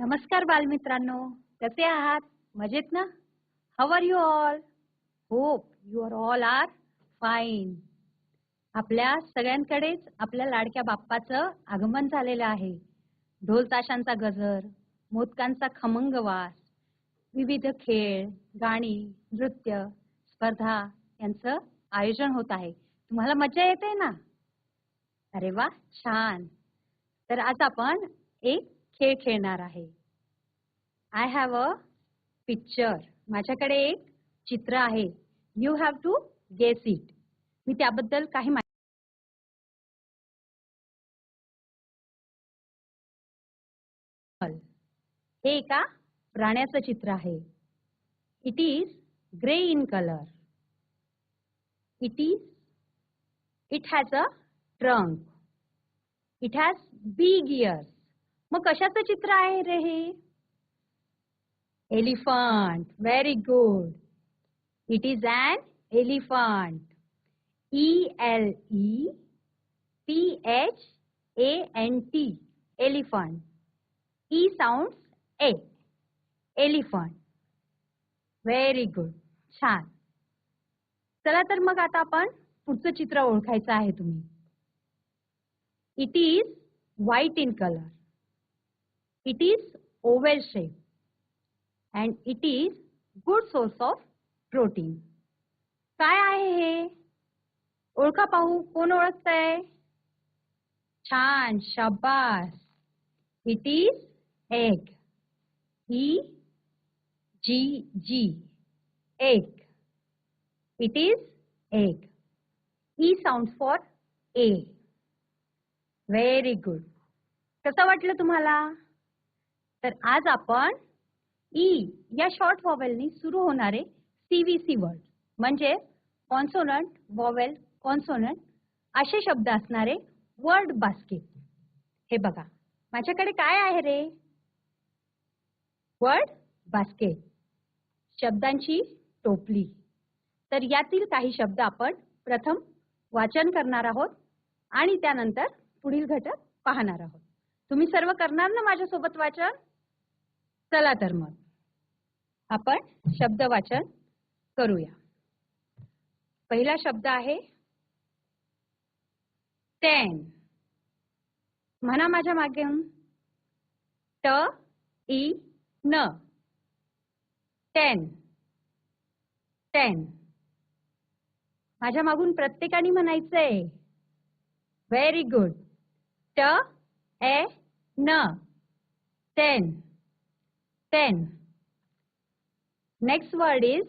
नमस्कार बालमित्रांनो. कसे आहात? मजेत ना? How are you all hope you are all are fine आपल्या सगळ्यांकडेच आपल्या लाडक्या बाप्पाचं आगमन झालेलं आहे. ढोल ताशांचा गजर मोदकांचा खमंग वास विविध खेळ गाणी नृत्य स्पर्धा यांचं आयोजन होत आहे. तुम्हाला मजा येते ना? अरे वा छान. तर आज आपण एक खेळ खेळणार आहे. आय हॅव अ पिक्चर माझ्याकडे एक चित्र आहे. You have to guess it मी त्याबद्दल काही माहिती हे एका प्राण्याचं चित्र आहे. It is grey in colour it is it has a trunk it has big ears मग कशाचं चित्र आहे रे हे? Elephant very good it is an elephant E L E P H A N T elephant E sound a elephant very good छान चला तर मग आता आपण पुढचं चित्र ओळखायचं आहे तुम्ही. It is white in colour It is oval shape and it is good source of protein. काय आहे हे? ओळखा पाहू. कोण ओळखतंय? छान. शाबास. It is egg E G G egg it is egg E sound for a very good कसं वाटलं तुम्हाला? तर आज आपण ई या शॉर्ट व्हॉवेलनी सुरू होणारे सीव्हीसी वर्ड म्हणजे कॉन्सोनंट व्हॉवेल कॉन्सोनंट असे शब्द असणारे वर्ड बास्केट हे बघा माझ्याकडे काय आहे रे? वर्ड बास्केट शब्दांची टोपली. तर यातील काही शब्द आपण प्रथम वाचन करणार आहोत आणि त्यानंतर पुढील घटक पाहणार आहोत. तुम्ही सर्व करणार ना माझ्यासोबत वाचन? चला तर मग. आपण शब्द वाचन करूया. पहिला शब्द आहे टेन. म्हणा माझ्या मागे T E N. Ten. Ten. माझ्या मागून प्रत्येकाने म्हणायचंय very good. T E N. Ten. 10. Next word is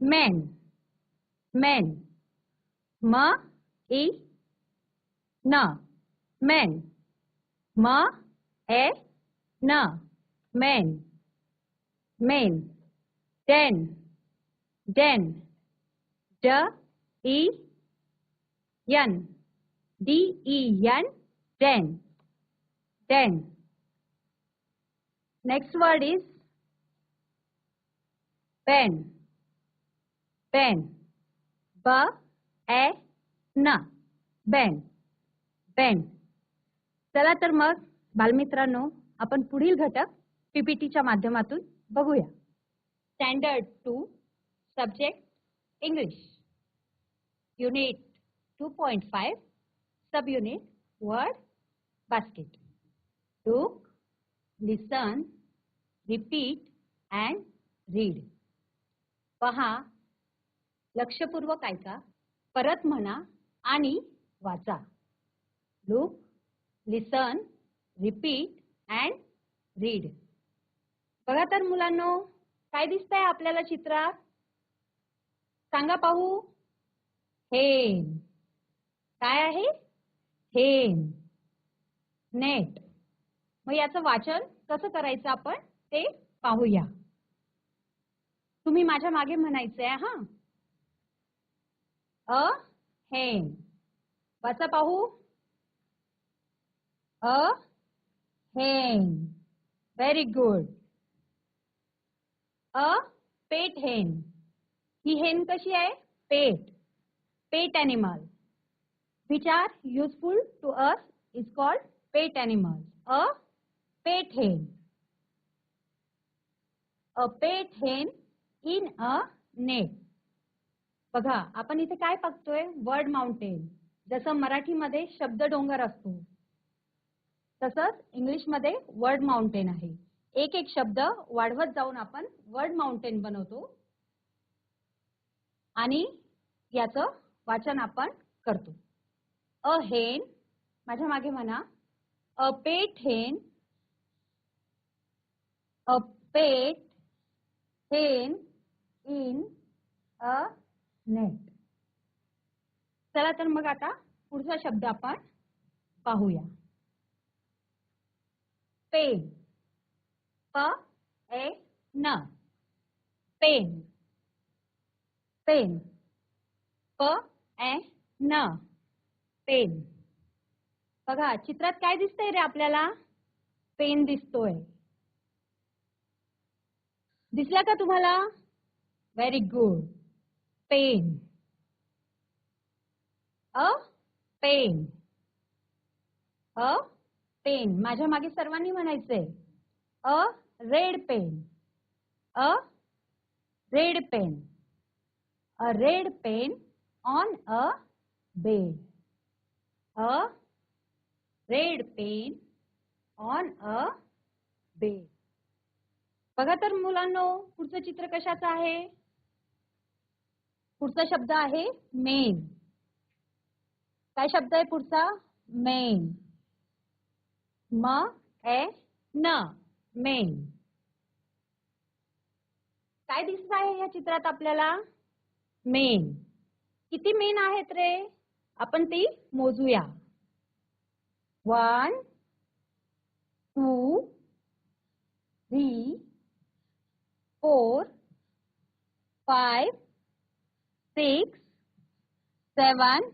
men. Men. Ma e na. Men. Ma e na. Men. Men. Den. Den. D e n. D e n. Den. Den. Next word is pen pen b A n pen. pen. चला तर मग बालमित्रांनो आपण पुढील घटक पीपीटीच्या माध्यमातून बघूया standard two subject English unit 2.5 subunit word basket. Look, listen repeat and read पहा लक्षपूर्वक ऐका परत म्हणा आणि वाचा. Look listen repeat and read बघा तर मुलांनो काय दिसतंय आपल्याला चित्रात? सांगा पाहू. हेन काय आहे? हेन नेट मग याचं वाचन कसं करायचं आपण ते पाहूया. तुम्ही माझ्या मागे म्हणायचंय हा. अ हेन वाचा पाहू? अ हेन व्हेरी गुड अ पेट हेन. ही हेन कशी आहे? Pet. Pet animal which are useful to us is called pet animal a pet hen. A pet हेन इन अ नेट बघा आपण इथे काय बघतोय वर्ड माउंटेन जसं मराठीमध्ये शब्द डोंगर असतो तसंच इंग्लिशमध्ये वर्ड माउंटेन आहे. एक एक शब्द वाढवत जाऊन आपण वर्ड माउंटेन बनवतो. आणि याचं वाचन आपण करतो. अ हेन माझ्या मागे म्हणा. A pet hen a pet hen in a net चला तर मग आता पुढचा शब्द आपण पाहूया. पेन प ए न पेन पेन प ए न पेन बघा चित्रात काय दिसतंय रे आपल्याला? पेन दिसतोय. दिसला का तुम्हाला? Very good pen a pen a pen माझ्या मागे सर्वांनी म्हणायचंय. A red pen a red pen a red pen on a bed a red pen on a bed बघा तर मुलांनो पुढचं चित्र कशाचं आहे? पुढचा शब्द आहे मेन काय शब्द आहे पुढचा? मेन म ए न मेन काय दिसत आहे या चित्रात आपल्याला? मेन किती मेन आहेत रे? आपण ती मोजूया. One two three four five six seven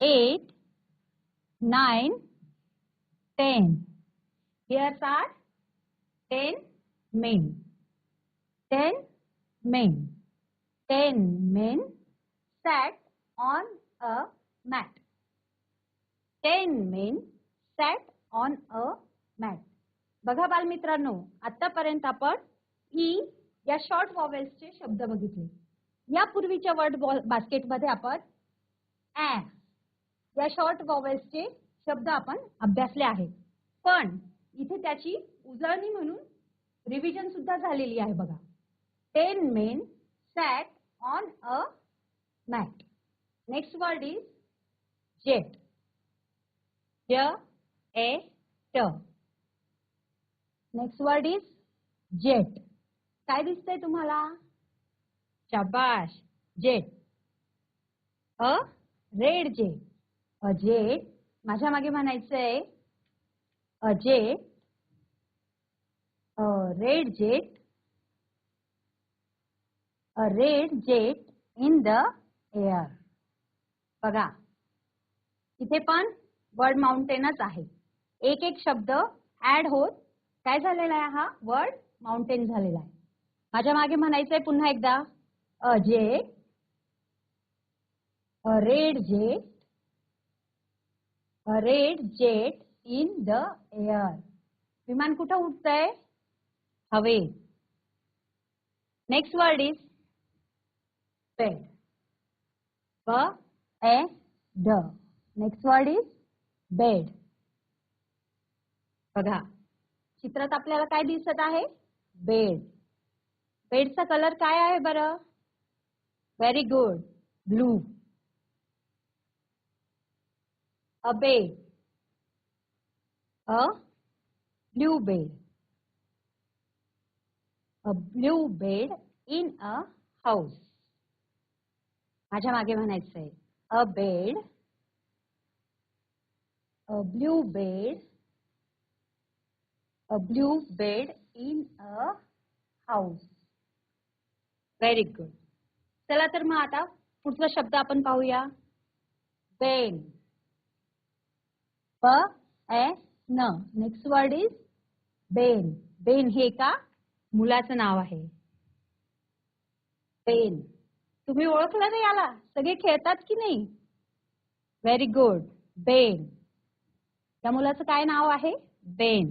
eight nine ten Here's are ten men. Ten men. Ten men sat on a mat. Ten men sat on a mat. बघा बालमित्रांनो आतापर्यंत आपण ई या शॉर्ट वॉवेल्सचे शब्द बघितले. यापूर्वीच्या वर्ड बास्केटमध्ये आपण ए या शॉर्ट वॉवेल्सचे शब्द आपण अभ्यासले आहेत पण इथे त्याची उजळणी म्हणून रिव्हिजन सुद्धा झालेली आहे बघा. Ten men sat on a mat next word is jet J E T next word is jet काय दिसतंय तुम्हाला? शाबाश. Jet. A? Red jet. A jet? माझ्या मागे म्हणायचंय. A jet? a red jet a red jet in the air बघा. इथे पण वर्ड माउंटेनच आहे. एक एक शब्द ऍड होत. काय झालेला आहे हा? वर्ड माउंटेन झालेला आहे. माझ्या मागे म्हणायचंय पुन्हा एकदा. A jet a red jet. A red jet in the air. विमान कुठं उठतंय हवे. Next word is bed B E D. Next word is bed. बघा. चित्रात आपल्याला काय दिसत आहे? बेड. बेडचा कलर काय आहे बरं? Very good blue a bed a blue bed a blue bed in a house माझ्या मागे म्हणायचंय. A bed a blue bed a blue bed in a house very good चला तर मग आता पुढचा शब्द आपण पाहूया. Ben P E N. Next word is Ben Ben हे का मुलाचं नाव आहे. बेन तुम्ही ओळखलं नाही याला? सगळे खेळतात की नाही? व्हेरी गुड बेन त्या मुलाचं काय नाव आहे? Ben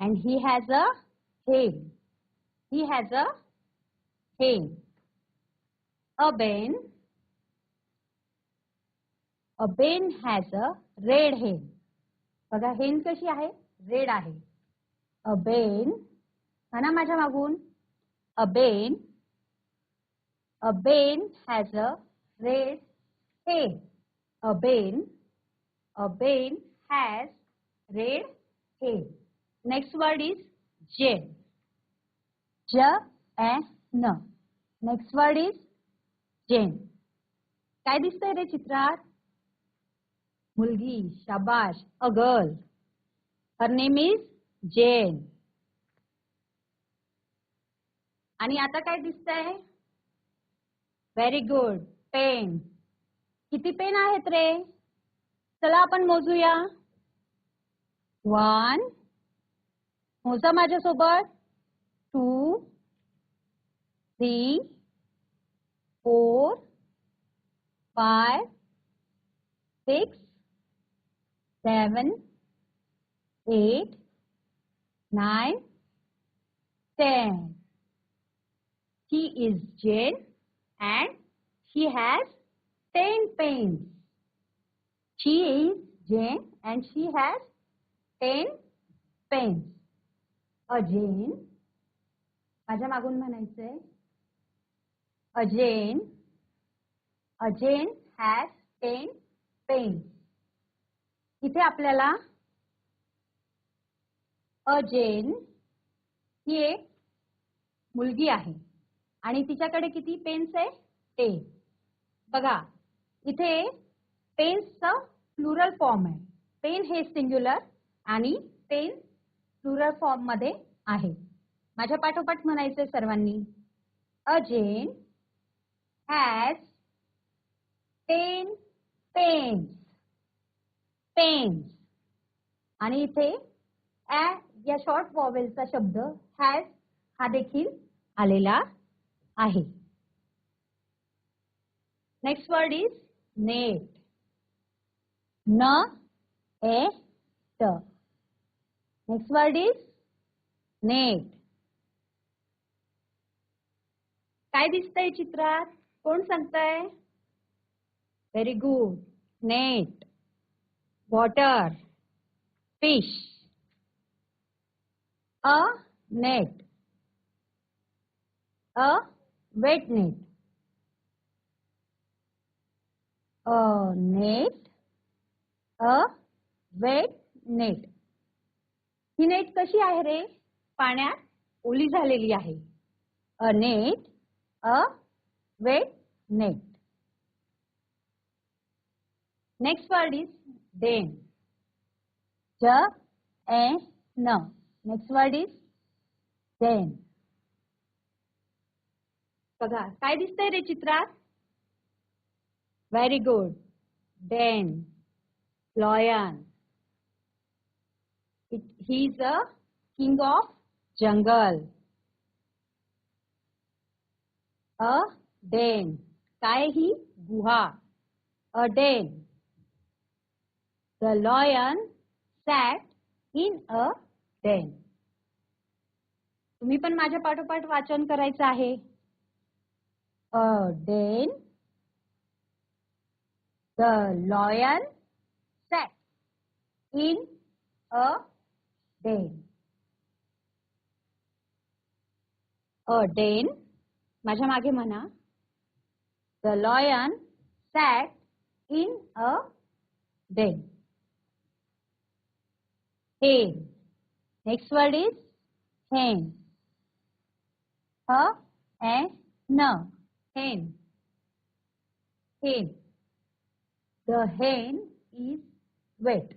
and he has a hen he has a hen. A Ben. A Ben has a red hen. बघा हेन कशी आहे? रेड आहे. अ बेन म्हणा माझ्या मागून. A Ben a Ben has a red hen a Ben a Ben has red hen next word is Jen J E N next word is जेन काय दिसतंय रे चित्रात? मुलगी शाबाश a girl her name is Jen आणि आता काय दिसतंय? Very good pen किती पेन आहेत रे? चला आपण मोजूया. वन मोजा माझ्यासोबत. Three four five six seven, eight, nine, ten. She is Jane and she has ten pens. She is Jane and she has ten pens. A Jane, माझ्या मागून म्हणायचंय A Jane, a Jane has ten pens. इथे आपल्याला अजेन ही एक मुलगी आहे. आणि तिच्याकडे किती पेन्स आहे? टेन बघा इथे पेन्सचा प्लुरल फॉर्म आहे. पेन हे सिंग्युलर आणि पेन प्लुरल फॉर्ममध्ये आहे. माझ्या पाठोपाठ म्हणायचंय सर्वांनी. Jen has ten pens. Pens आणि इथे ऍ या शॉर्ट वॉवेलचा शब्द हॅज हा देखील आलेला आहे. नेक्स्ट वर्ड इज नेट न ए ट नेक्स्ट वर्ड इज नेट काय दिसतंय चित्रात? कोण सांगताय? Very good net water fish a net a wet net a net a wet net he net कशी आहे रे? पाण्यात ओली झालेली आहे. A net a wet net. Next word is then j a n. Next word is then रे चित्रात very good den lion he is a king of jungle a den. काय ही? गुहा. A den. The lion sat in a den. तुम्ही पण माझ्या पाठोपाठ वाचन करायचं आहे. A den. The lion sat in a den. A den. माझ्या मागे म्हणा. The lion sat in a den. Hen. Next word is hen. H and N. Hen. Hen. The hen is wet.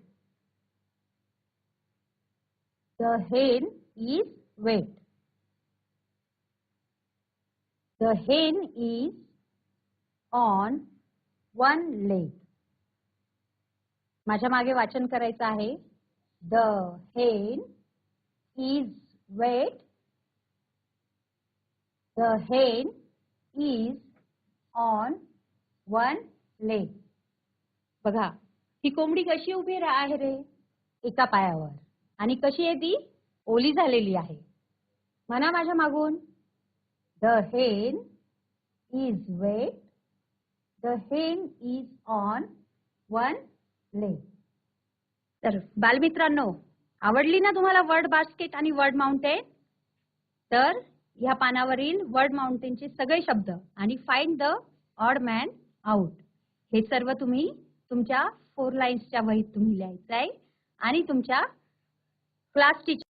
The hen is wet. The hen is on one leg. माझ्या मागे वाचन करायचं आहे. The hen is wet. The hen is on one leg. बघा ही कोंबडी कशी उभी आहे रे? एका पायावर. आणि कशी आहे ती? ओली झालेली आहे. म्हणा माझ्या मागून. The hen is wet the hen is on one leg. तर बालमित्रांनो आवडली ना तुम्हाला वर्ड बास्केट आणि वर्ड माउंटेन तर ह्या पानावरील वर्ड माउंटेनचे सगळे शब्द आणि find the odd man out हे सर्व तुम्ही तुमच्या फोर लाईन्सच्या वहीत तुम्ही लिहायचं आहे आणि तुमच्या class teacher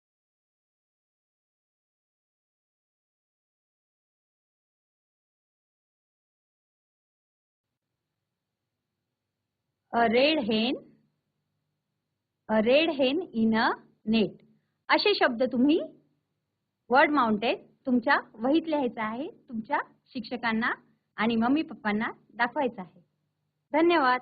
a red hen a red hen in a net असे शब्द तुम्ही वर्ड माउंटेन तुमच्या वहीत लिहायचं आहे तुमच्या शिक्षकांना आणि मम्मी पप्पांना दाखवायचं आहे. धन्यवाद.